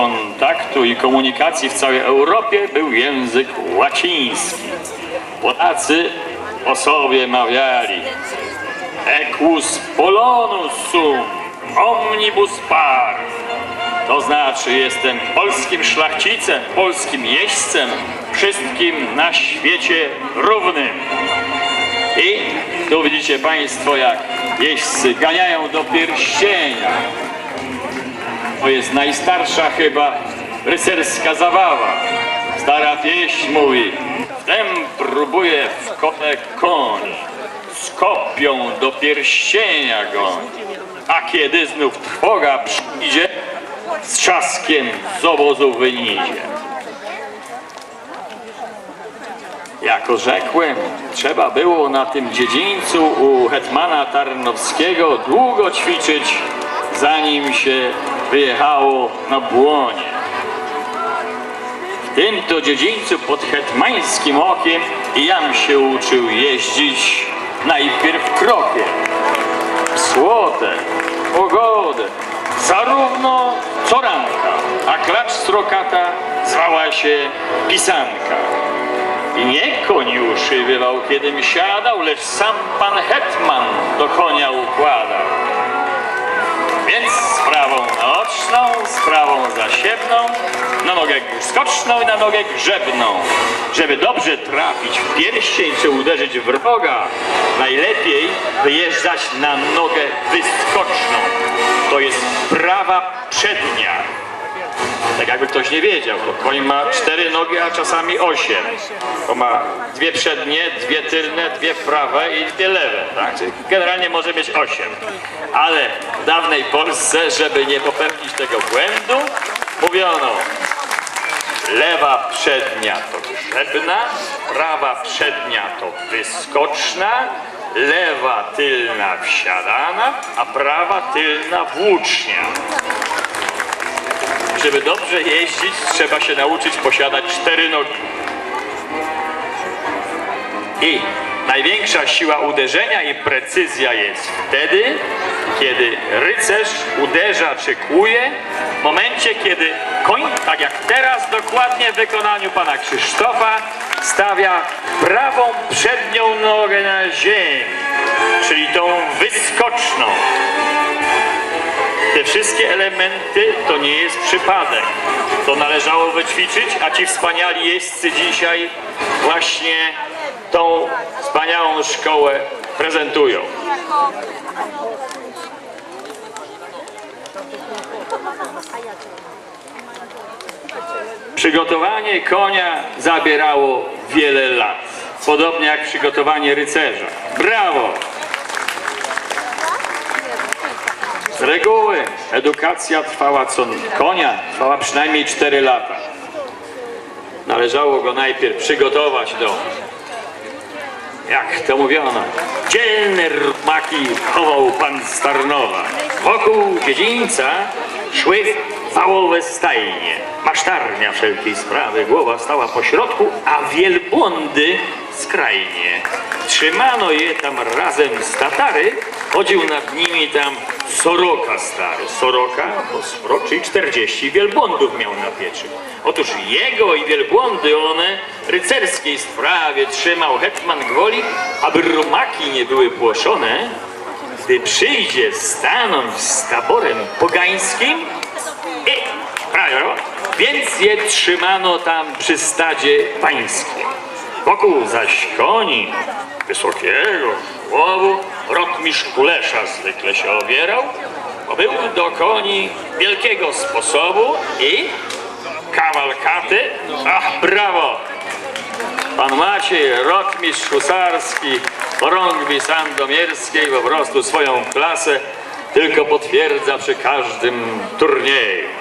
kontaktu i komunikacji w całej Europie był język łaciński. Polacy o sobie mawiali Equus polonus sum, omnibus par. To znaczy jestem polskim szlachcicem, polskim jeźdźcem, wszystkim na świecie równym. I tu widzicie Państwo, jak jeźdźcy ganiają do pierścienia. To jest najstarsza chyba rycerska zabawa. Stara pieśń mówi, wtem próbuje w kotę koń, z kopią do pierścienia goń. A kiedy znów trwoga przyjdzie, z trzaskiem z obozu wynidzie. Jako rzekłem, trzeba było na tym dziedzińcu u hetmana Tarnowskiego długo ćwiczyć, zanim się wyjechało na błonie. W tym to dziedzińcu pod hetmańskim okiem Jan się uczył jeździć najpierw krokiem. Słotę, pogodę, zarówno co ranka, a klacz strokata zwała się pisanka. I nie koń uszywywał, kiedym siadał, lecz sam pan hetman do konia układał. Więc sprawą naoczną, sprawą zasiewną, na nogę skoczną i na nogę grzebną. Żeby dobrze trafić w pierścień czy uderzyć w wroga, najlepiej wyjeżdżać na nogę wyskoczną. To jest prawa przednia. Tak jakby ktoś nie wiedział, to koń ma cztery nogi, a czasami osiem. Bo ma dwie przednie, dwie tylne, dwie prawe i dwie lewe, tak? Generalnie może mieć osiem. Ale w dawnej Polsce, żeby nie popełnić tego błędu, mówiono lewa przednia to grzebna, prawa przednia to wyskoczna, lewa tylna wsiadana, a prawa tylna włócznia. Żeby dobrze jeździć, trzeba się nauczyć posiadać cztery nogi. I największa siła uderzenia i precyzja jest wtedy, kiedy rycerz uderza czy kłuje, w momencie, kiedy koń, tak jak teraz dokładnie w wykonaniu pana Krzysztofa, stawia prawą przednią nogę na ziemi, czyli tą wyskoczną. Te wszystkie elementy to nie jest przypadek. To należało wyćwiczyć, a ci wspaniali jeźdźcy dzisiaj właśnie tą wspaniałą szkołę prezentują. Przygotowanie konia zabierało wiele lat. Podobnie jak przygotowanie rycerza. Brawo! Reguły edukacja trwała co konia, trwała przynajmniej 4 lata. Należało go najpierw przygotować do, jak to mówiono, dzielne rumaki chował pan z Tarnowa. Wokół dziedzińca szły wałowe stajnie, masztarnia wszelkiej sprawy, głowa stała po środku, a wielbłądy skrajnie. Trzymano je tam razem z Tatary, chodził nad nimi tam Soroka stary. Soroka, bo sprok, czyli 40 wielbłądów miał na pieczy. Otóż jego i wielbłądy one rycerskiej sprawie trzymał hetman Gwolik, aby rumaki nie były płoszone, gdy przyjdzie stanąć z taborem pogańskim i prawo, więc je trzymano tam przy stadzie pańskim. Wokół zaś koni wysokiego głowu. Rotmistrz Kulesza zwykle się obierał, bo był do koni wielkiego sposobu i kawalkaty, ach brawo, Pan Maciej, rotmistrz husarski, chorągwi sandomierskiej, po prostu swoją klasę tylko potwierdza przy każdym turnieju.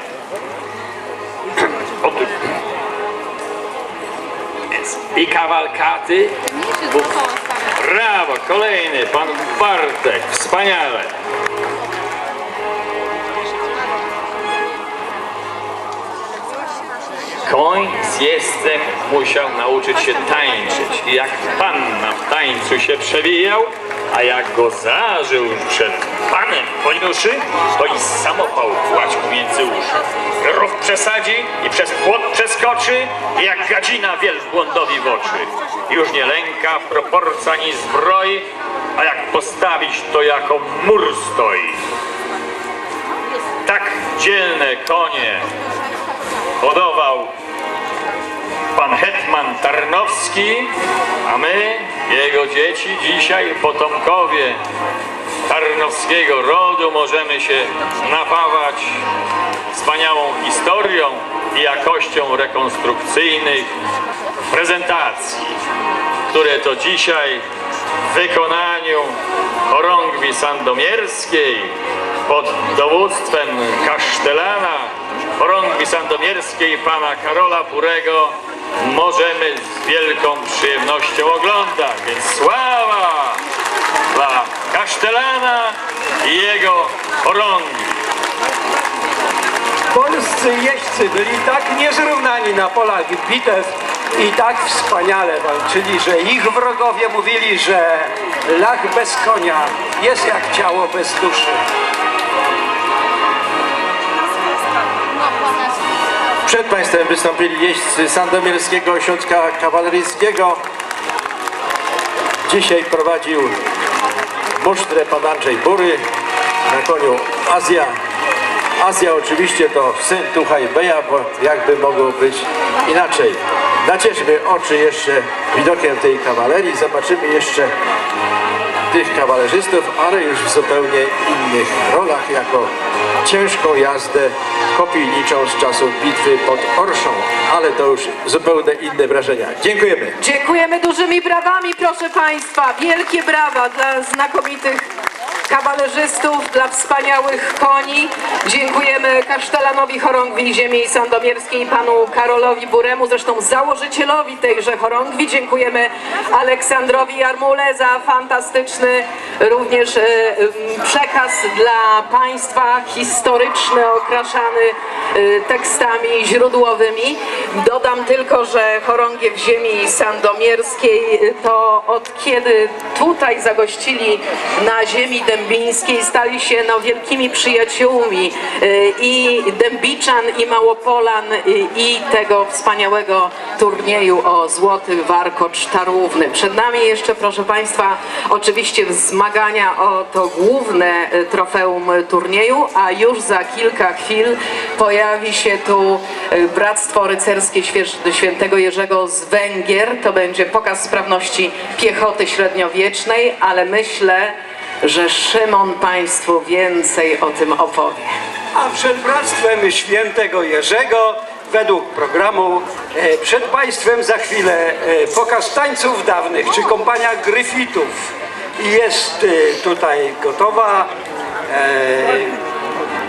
I kawalkaty, brawo, kolejny, pan Bartek, wspaniale. Koń z jezdcem musiał nauczyć się tańczyć. Jak panna w tańcu się przewijał, A jak go zażył przed panem Poniuszy, to i samopał płacił między uszy. Rów przesadzi i przez płot przeskoczy, jak gadzina wielbłądowi w oczy. Już nie lęka proporca ni zbroi, a jak postawić, to jako mur stoi. Tak dzielne konie hodował pan hetman Tarnowski, a my, jego dzieci, dzisiaj potomkowie Tarnowskiego rodu możemy się napawać wspaniałą historią i jakością rekonstrukcyjnych prezentacji, które to dzisiaj w wykonaniu chorągwi sandomierskiej pod dowództwem kasztelana chorągwi sandomierskiej pana Karola Purego możemy z wielką przyjemnością oglądać. Więc sława dla kasztelana i jego chorągwi. Polscy jeźdźcy byli tak niezrównani na polach bitew i tak wspaniale walczyli, że ich wrogowie mówili, że lach bez konia jest jak ciało bez duszy. Przed Państwem wystąpili jeźdźcy Sandomierskiego Ośrodka Kawaleryjskiego. Dzisiaj prowadził musztrę pan Andrzej Bury na koniu Azja. Azja oczywiście to syn Tucha i Beja, bo jakby mogło być inaczej. Nacieszmy oczy jeszcze widokiem tej kawalerii. Zobaczymy jeszcze tych kawalerzystów, ale już w zupełnie innych rolach, jako ciężką jazdę kopijniczą z czasów bitwy pod Orszą, ale to już zupełnie inne wrażenia. Dziękujemy. Dziękujemy dużymi brawami, proszę Państwa. Wielkie brawa dla znakomitych kawalerzystów, dla wspaniałych koni. Dziękujemy kasztelanowi chorągwi ziemi sandomierskiej, panu Karolowi Buremu, zresztą założycielowi tejże chorągwi. Dziękujemy Aleksandrowi Jarmule za fantastyczny również e, przekaz dla Państwa, historyczny, okraszany e, tekstami źródłowymi. Dodam tylko, że chorągiew ziemi sandomierskiej to od kiedy tutaj zagościli na ziemi dębińskiej stali się no, wielkimi przyjaciółmi y, i Dębiczan i Małopolan y, i tego wspaniałego turnieju o Złoty Warkocz Tarłówny. Przed nami jeszcze proszę Państwa oczywiście zmagania o to główne y, trofeum turnieju, a już za kilka chwil pojawi się tu Bractwo Rycerskie Świętego Jerzego z Węgier. To będzie pokaz sprawności piechoty średniowiecznej, ale myślę, że Szymon Państwu więcej o tym opowie. A przed Bractwem Świętego Jerzego według programu e, przed Państwem za chwilę e, pokaz tańców dawnych, czy kompania Gryfitów. Jest e, tutaj gotowa.